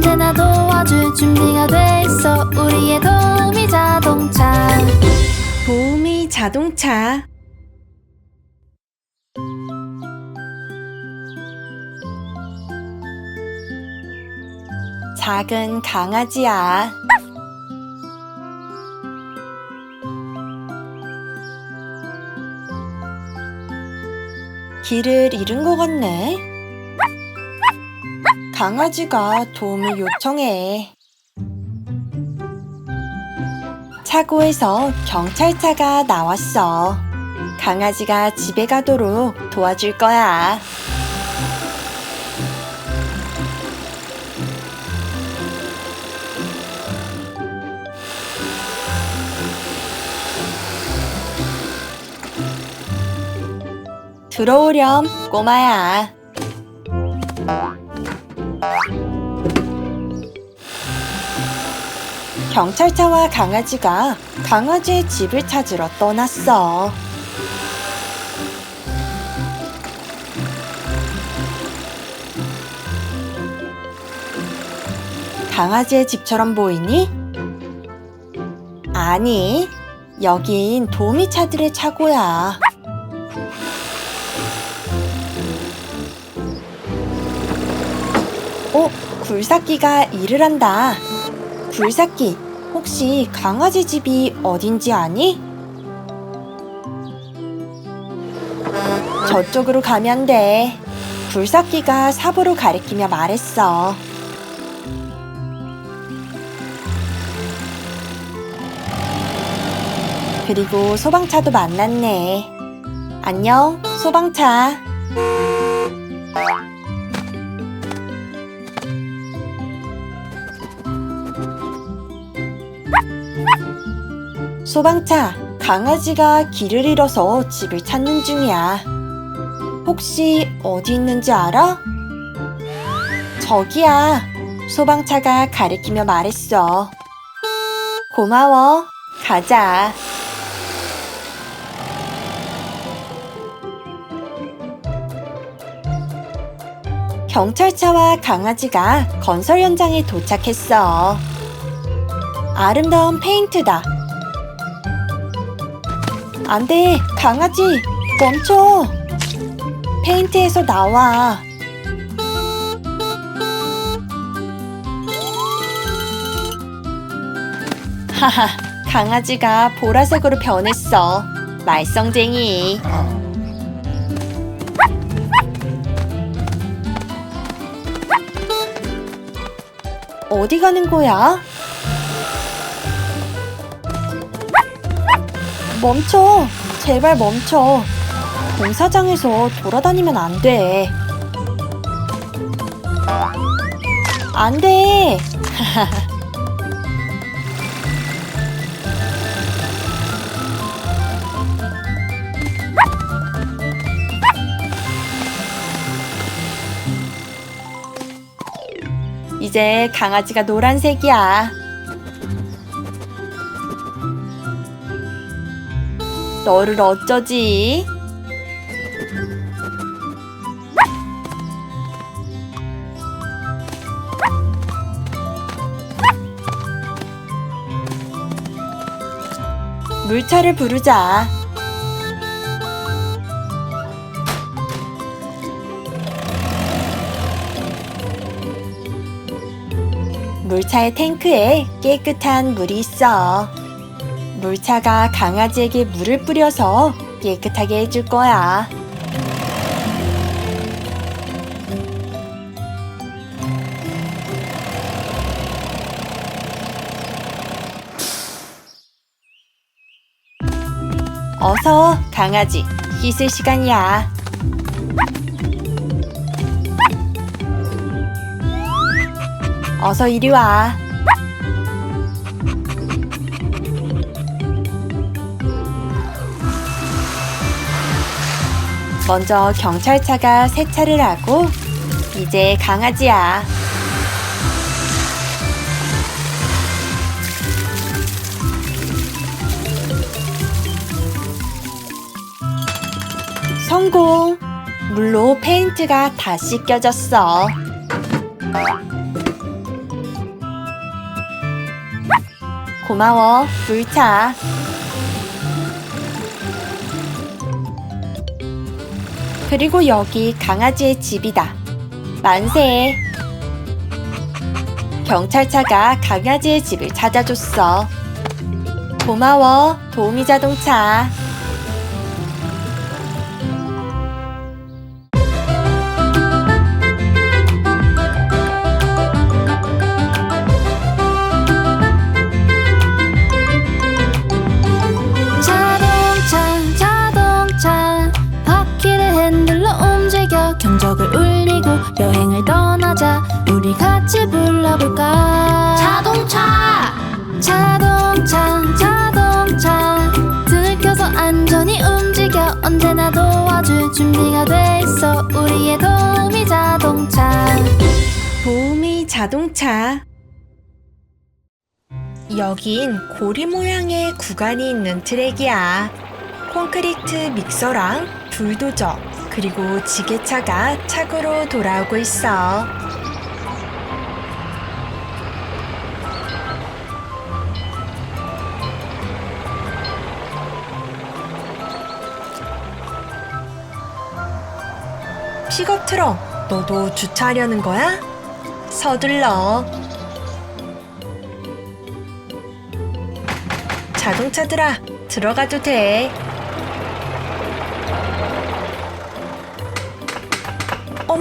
이제 준비가 됐어 우리의 도미 자동차 도우미 자동차 작은 강아지야. 길을 잃은 것 같네. 강아지가 도움을 요청해. 차고에서 경찰차가 나왔어. 강아지가 집에 가도록 도와줄 거야. 들어오렴, 꼬마야. 경찰차와 강아지가 강아지의 집을 찾으러 떠났어. 강아지의 집처럼 보이니? 아니, 여긴 도미차들의 차고야. 어, 굴삭기가 일을 한다. 굴삭기, 혹시 강아지 집이 어딘지 아니? 저쪽으로 가면 돼. 굴삭기가 사부로 가리키며 말했어. 그리고 소방차도 만났네. 안녕, 소방차. 소방차, 강아지가 길을 잃어서 집을 찾는 중이야. 혹시 어디 있는지 알아? 저기야. 소방차가 가리키며 말했어. 고마워. 가자. 경찰차와 강아지가 건설 현장에 도착했어. 아름다운 페인트다. 안 돼, 강아지, 멈춰. 페인트에서 나와. 하하, 강아지가 보라색으로 변했어. 말썽쟁이. 어디 가는 거야? 멈춰! 제발 멈춰! 공사장에서 돌아다니면 안 돼. 안 돼! 이제 강아지가 노란색이야. 너를 어쩌지? 물차를 부르자. 물차의 탱크에 깨끗한 물이 있어. 물차가 강아지에게 물을 뿌려서 깨끗하게 해줄 거야. 어서 강아지 씻을 시간이야. 어서 이리 와. 먼저 경찰차가 세차를 하고 이제 강아지야. 성공! 물로 페인트가 다 씻겨졌어. 고마워, 물차. 그리고 여기 강아지의 집이다. 만세. 경찰차가 강아지의 집을 찾아줬어. 고마워, 도우미 자동차. 경적을 울리고 여행을 떠나자. 우리 같이 불러볼까? 자동차! 자동차 자동차. 등을 켜서 안전히 움직여 언제나 도와줄 준비가 돼 있어. 우리의 도우미 자동차. 도우미 자동차. 여긴 고리 모양의 구간이 있는 트랙이야. 콘크리트 믹서랑 불도저, 그리고 지게차가 차고로 돌아오고 있어. 픽업 트럭, 너도 주차하려는 거야? 서둘러. 자동차들아, 들어가도 돼.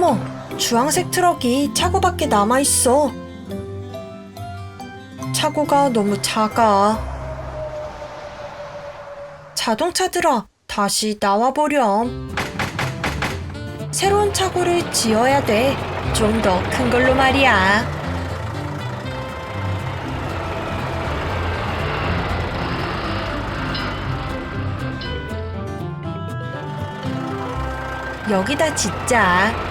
어머, 주황색 트럭이 차고 밖에 남아 있어. 차고가 너무 작아. 자동차들아, 다시 나와보렴. 새로운 차고를 지어야 돼. 좀 더 큰 걸로 말이야. 여기다 짓자.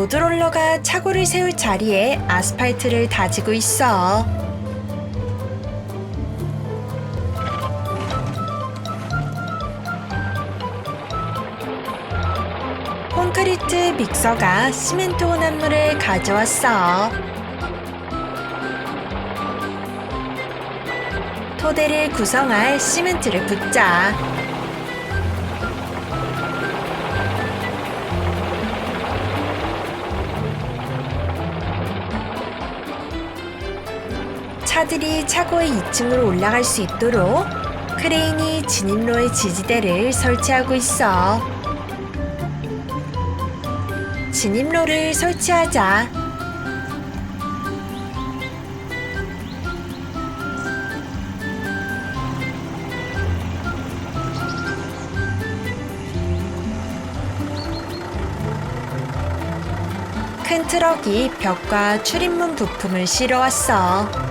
로드롤러가 차고를 세울 자리에 아스팔트를 다지고 있어. 콘크리트 믹서가 시멘트 혼합물을 가져왔어. 토대를 구성할 시멘트를 붓자. 차들이 차고의 2층으로 올라갈 수 있도록 크레인이 진입로의 지지대를 설치하고 있어. 진입로를 설치하자. 큰 트럭이 벽과 출입문 부품을 실어왔어.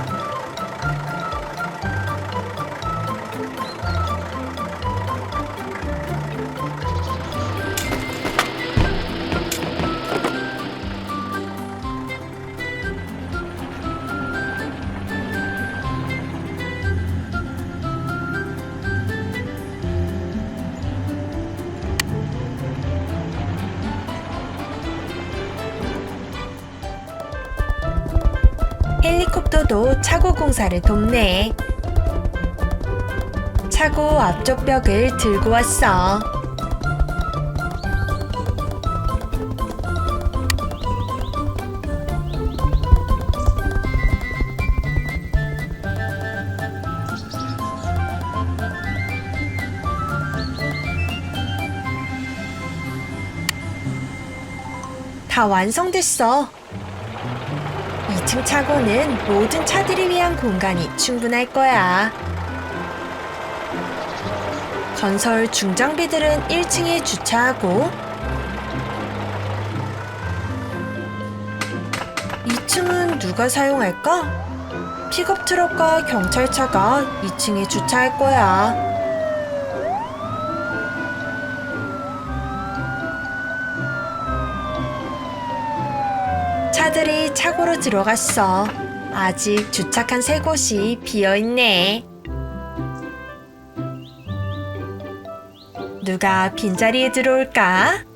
헬리콥터도 차고 공사를 돕네. 차고 앞쪽 벽을 들고 왔어. 다 완성됐어. 2층 차고는 모든 차들을 위한 공간이 충분할 거야. 건설 중장비들은 1층에 주차하고 2층은 누가 사용할까? 픽업 트럭과 경찰차가 2층에 주차할 거야. 차고로 들어갔어. 아직 주차한 세 곳이 비어 있네. 누가 빈자리에 들어올까?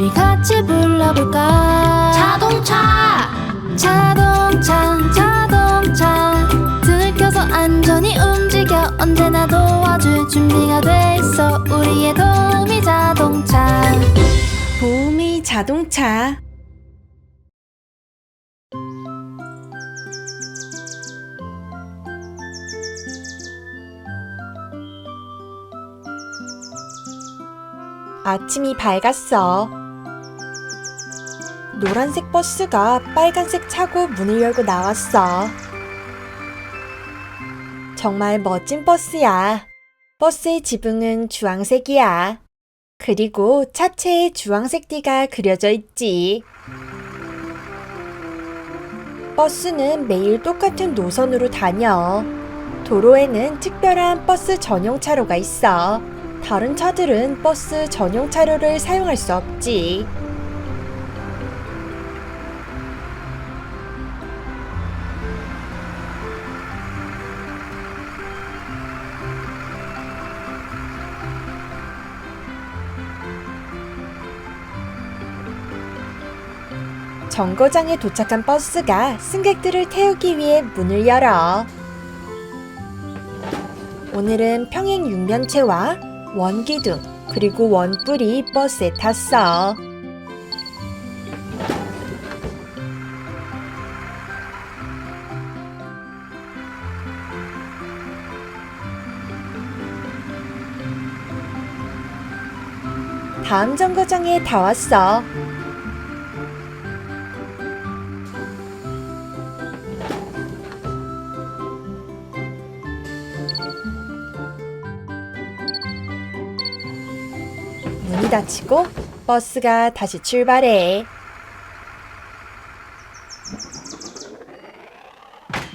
우리 같이 불러볼까? 자동차! 자동차 자동차. 등을 켜서 안전히 움직여 언제나 도와줄 준비가 돼 있어. 우리의 도움이 자동차. 보험이 자동차. 아침이 밝았어. 노란색 버스가 빨간색 차고 문을 열고 나왔어. 정말 멋진 버스야. 버스의 지붕은 주황색이야. 그리고 차체에 주황색 띠가 그려져 있지. 버스는 매일 똑같은 노선으로 다녀. 도로에는 특별한 버스 전용 차로가 있어. 다른 차들은 버스 전용 차로를 사용할 수 없지. 정거장에 도착한 버스가 승객들을 태우기 위해 문을 열어. 오늘은 평행 육면체와 원기둥 그리고 원뿔이 버스에 탔어. 다음 정거장에 다 왔어. 닫히고 버스가 다시 출발해.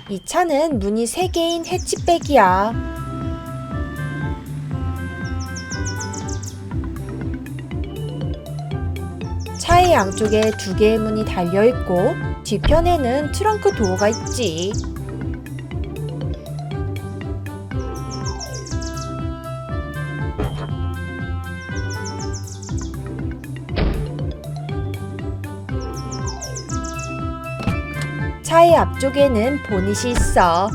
이 차는 문이 3개인 해치백이야. 차의 양쪽에 두 개의 문이 달려 있고 뒤편에는 트렁크 도어가 있지. 앞쪽에는 보닛이 있어.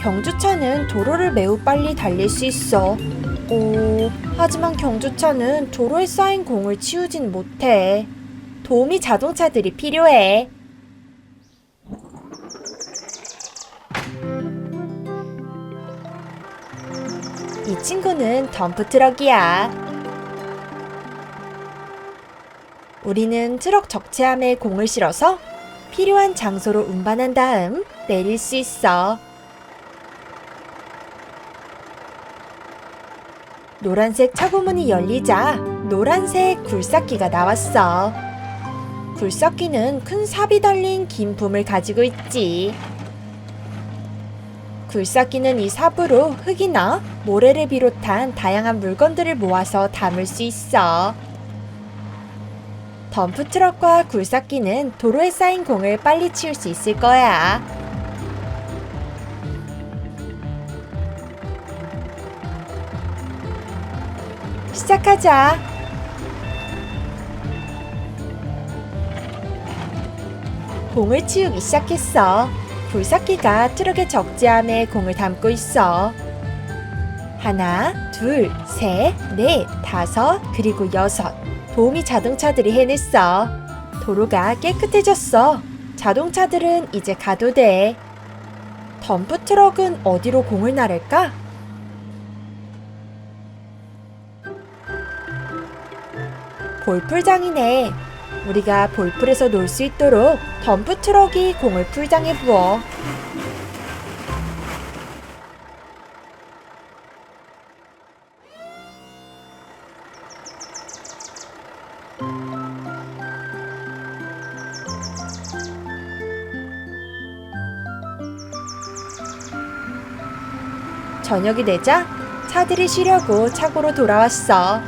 경주차는 도로를 매우 빨리 달릴 수 있어. 오, 하지만 경주차는 도로에 쌓인 공을 치우진 못해. 도우미 자동차들이 필요해. 이 친구는 덤프트럭이야. 우리는 트럭 적재함에 공을 실어서 필요한 장소로 운반한 다음 내릴 수 있어. 노란색 차고문이 열리자 노란색 굴삭기가 나왔어. 굴삭기는 큰 삽이 달린 긴 붐을 가지고 있지. 굴삭기는 이 삽으로 흙이나 모래를 비롯한 다양한 물건들을 모아서 담을 수 있어. 덤프 트럭과 굴삭기는 도로에 쌓인 공을 빨리 치울 수 있을 거야. 시작하자. 공을 치우기 시작했어. 굴삭기가 트럭의 적재함에 공을 담고 있어. 하나, 둘, 셋, 넷, 다섯, 그리고 여섯. 도우미 자동차들이 해냈어. 도로가 깨끗해졌어. 자동차들은 이제 가도 돼. 덤프 트럭은 어디로 공을 나를까? 볼풀장이네. 우리가 볼풀에서 놀 수 있도록 덤프 트럭이 공을 풀장에 부어. 저녁이 되자 차들이 쉬려고 창고로 돌아왔어.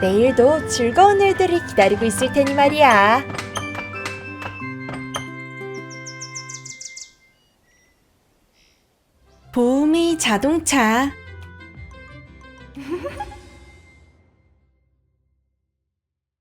내일도 즐거운 일들이 기다리고 있을 테니 말이야. 보험이 자동차